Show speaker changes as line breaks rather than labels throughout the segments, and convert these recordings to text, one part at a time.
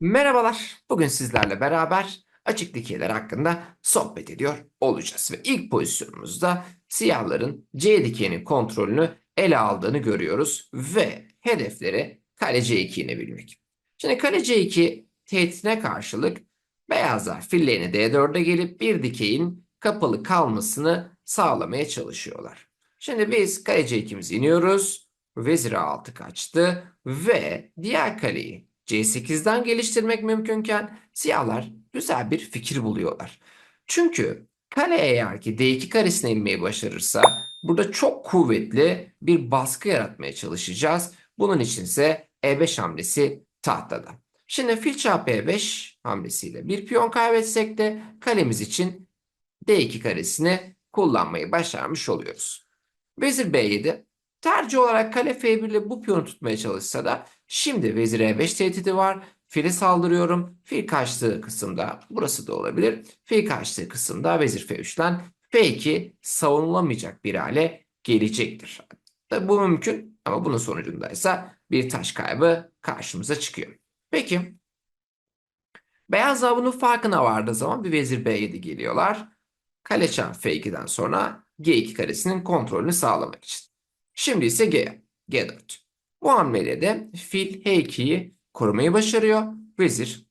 Merhabalar. Bugün sizlerle beraber açık dikeyler hakkında sohbet ediyor olacağız. Ve ilk pozisyonumuzda siyahların C dikeyinin kontrolünü ele aldığını görüyoruz. Ve hedefleri kale C2'yi inebilmek. Şimdi kale C2 tehditine karşılık beyazlar fillerini D4'e gelip bir dikeyin kapalı kalmasını sağlamaya çalışıyorlar. Şimdi biz kale C2'mizi iniyoruz. Vezir A6 kaçtı ve diğer kaleyi C8'den geliştirmek mümkünken siyahlar güzel bir fikir buluyorlar. Çünkü kale eğer ki D2 karesine inmeyi başarırsa burada çok kuvvetli bir baskı yaratmaya çalışacağız. Bunun içinse E5 hamlesi tahtada. Şimdi fil çarpı E5 hamlesiyle bir piyon kaybetsek de kalemiz için D2 karesini kullanmayı başarmış oluyoruz. Vezir B7 tercih olarak kale F1 ile bu piyonu tutmaya çalışsa da şimdi vezir E5 tehdidi var. Fili saldırıyorum. Fil kaçtığı kısımda burası da olabilir. Fil kaçtığı kısımda vezir F3'ten F2 savunulamayacak bir hale gelecektir. Tabii bu mümkün ama bunun sonucundaysa bir taş kaybı karşımıza çıkıyor. Peki beyazlar bunun farkına vardığı zaman bir vezir B7 geliyorlar. Kale çarpı F2'den sonra G2 karesinin kontrolünü sağlamak için. Şimdi ise G, G4. Bu hamleyle de fil H2'yi korumayı başarıyor. Vezir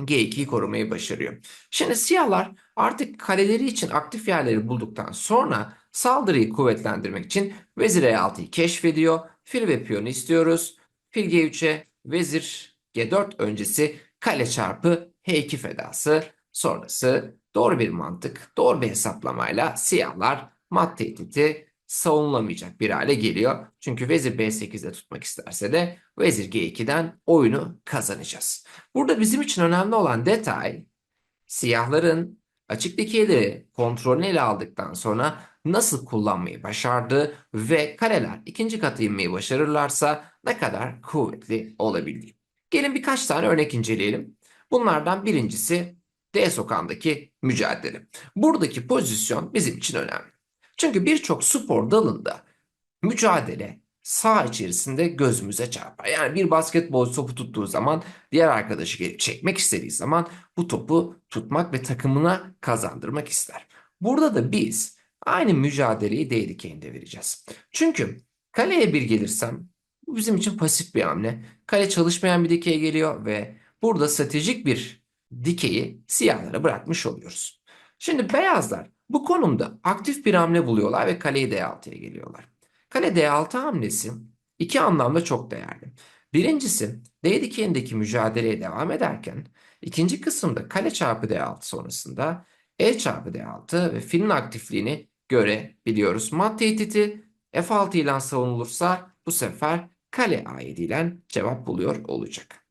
G2'yi korumayı başarıyor. Şimdi siyahlar artık kaleleri için aktif yerleri bulduktan sonra saldırıyı kuvvetlendirmek için vezir E6'yı keşfediyor. Fil ve piyonu istiyoruz. Fil G3'e vezir G4 öncesi kale çarpı H2 fedası sonrası doğru bir mantık, doğru bir hesaplamayla siyahlar mat tehdidi savunulamayacak bir hale geliyor. Çünkü vezir B8'de tutmak isterse de vezir G2'den oyunu kazanacağız. Burada bizim için önemli olan detay siyahların açık dikeyleri kontrolünü ele aldıktan sonra nasıl kullanmayı başardığı ve kareler ikinci katı inmeyi başarırlarsa ne kadar kuvvetli olabildiği. Gelin birkaç tane örnek inceleyelim. Bunlardan birincisi D sokağındaki mücadele. Buradaki pozisyon bizim için önemli. Çünkü birçok spor dalında mücadele saha içerisinde gözümüze çarpar. Yani bir basketbol topu tuttuğu zaman diğer arkadaşı gelip çekmek istediği zaman bu topu tutmak ve takımına kazandırmak ister. Burada da biz aynı mücadeleyi D dikeyinde vereceğiz. Çünkü kaleye bir gelirsem bu bizim için pasif bir hamle. Kale çalışmayan bir dikeye geliyor ve burada stratejik bir dikeyi siyahlara bırakmış oluyoruz. Şimdi beyazlar bu konumda aktif bir hamle buluyorlar ve kaleyi D6'ya geliyorlar. Kale D6 hamlesi iki anlamda çok değerli. Birincisi D dikeyindeki mücadeleye devam ederken ikinci kısımda kale çarpı D6 sonrasında E çarpı D6 ve filin aktifliğini görebiliyoruz. Mat tehdidi F6 ile savunulursa bu sefer kale A7 ile cevap buluyor olacak.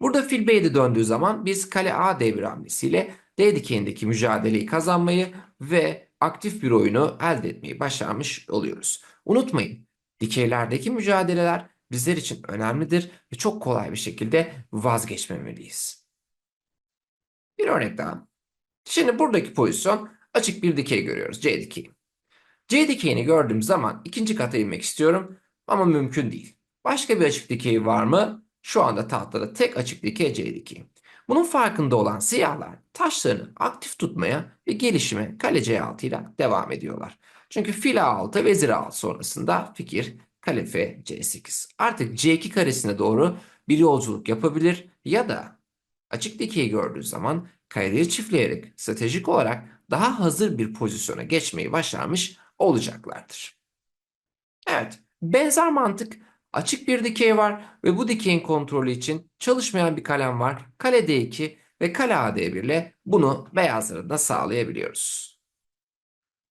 Burada fil B7 döndüğü zaman biz kale A D1 hamlesiyle D dikeyindeki mücadeleyi kazanmayı ve aktif bir oyunu elde etmeyi başarmış oluyoruz. Unutmayın, dikeylerdeki mücadeleler bizler için önemlidir ve çok kolay bir şekilde vazgeçmemeliyiz. Bir örnek daha. Şimdi buradaki pozisyon açık bir dikey görüyoruz. C dikeyi. C dikeyini gördüğüm zaman ikinci kata inmek istiyorum ama mümkün değil. Başka bir açık dikey var mı? Şu anda tahtada tek açık dikey C dikeyi. Bunun farkında olan siyahlar taşlarını aktif tutmaya ve gelişime kale C6 ile devam ediyorlar. Çünkü fil A6 vezir A6 sonrasında fikir kale F C8. Artık C2 karesine doğru bir yolculuk yapabilir ya da açık dikeyi gördüğü zaman kareleri çiftleyerek stratejik olarak daha hazır bir pozisyona geçmeyi başarmış olacaklardır. Evet, benzer mantık Açık bir dikey var ve bu dikeyin kontrolü için çalışmayan bir kalem var. Kale D2 ve kale AD1 ile bunu beyazlara da sağlayabiliyoruz.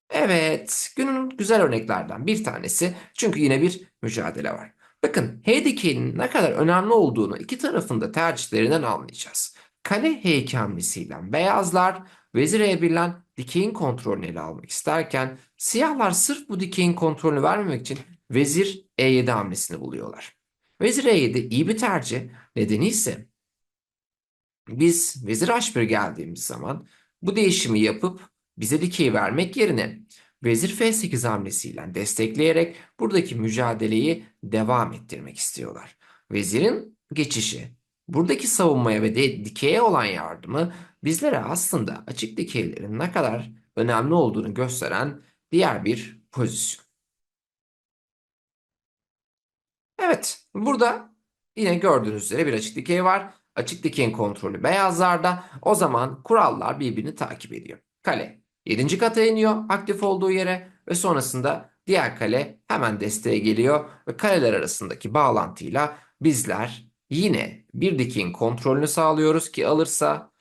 Evet, günün güzel örneklerden bir tanesi çünkü yine bir mücadele var. Bakın H dikeyinin ne kadar önemli olduğunu iki tarafında tercihlerinden anlayacağız. Kale H2 hamlesiyle beyazlar vezir E1 ile dikeyin kontrolünü ele almak isterken siyahlar sırf bu dikeyin kontrolünü vermemek için vezir E7 hamlesini buluyorlar. Vezir E7 iyi bir tercih. Nedeni ise biz vezir H1 geldiğimiz zaman bu değişimi yapıp bize dikey vermek yerine vezir F8 hamlesiyle destekleyerek buradaki mücadeleyi devam ettirmek istiyorlar. Vezirin geçişi, buradaki savunmaya ve de dikeye olan yardımı bizlere aslında açık dikeylerin ne kadar önemli olduğunu gösteren diğer bir pozisyon. Evet, burada yine gördüğünüz üzere bir açık dikey var. Açık dikeyin kontrolü beyazlarda. O zaman kurallar birbirini takip ediyor. Kale 7. kata iniyor aktif olduğu yere ve sonrasında diğer kale hemen desteğe geliyor ve kaleler arasındaki bağlantıyla bizler yine bir dikeyin kontrolünü sağlıyoruz ki alırsa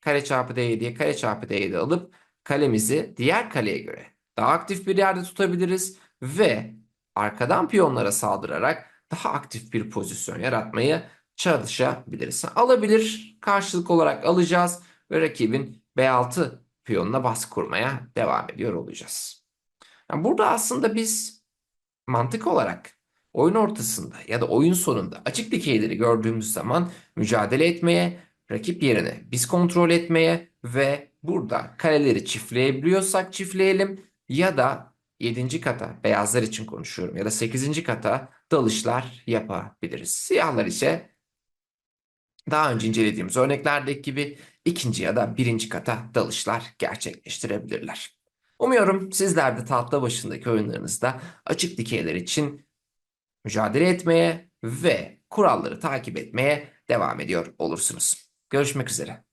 kare çarpı d7'ye kare çarpı d7 alıp kalemizi diğer kaleye göre daha aktif bir yerde tutabiliriz ve arkadan piyonlara saldırarak daha aktif bir pozisyon yaratmayı çalışabiliriz. Alabilir, karşılık olarak alacağız ve rakibin B6 piyonuna baskı kurmaya devam ediyor olacağız. Yani burada aslında biz mantık olarak oyun ortasında ya da oyun sonunda açık dikeyleri gördüğümüz zaman mücadele etmeye, rakip yerine biz kontrol etmeye ve burada kaleleri çiftleyebiliyorsak çiftleyelim ya da 7. kata beyazlar için konuşuyorum ya da 8. kata dalışlar yapabiliriz. Siyahlar ise daha önce incelediğimiz örneklerdeki gibi ikinci ya da birinci kata dalışlar gerçekleştirebilirler. Umuyorum sizler de tahta başındaki oyunlarınızda açık dikeyler için mücadele etmeye ve kuralları takip etmeye devam ediyor olursunuz. Görüşmek üzere.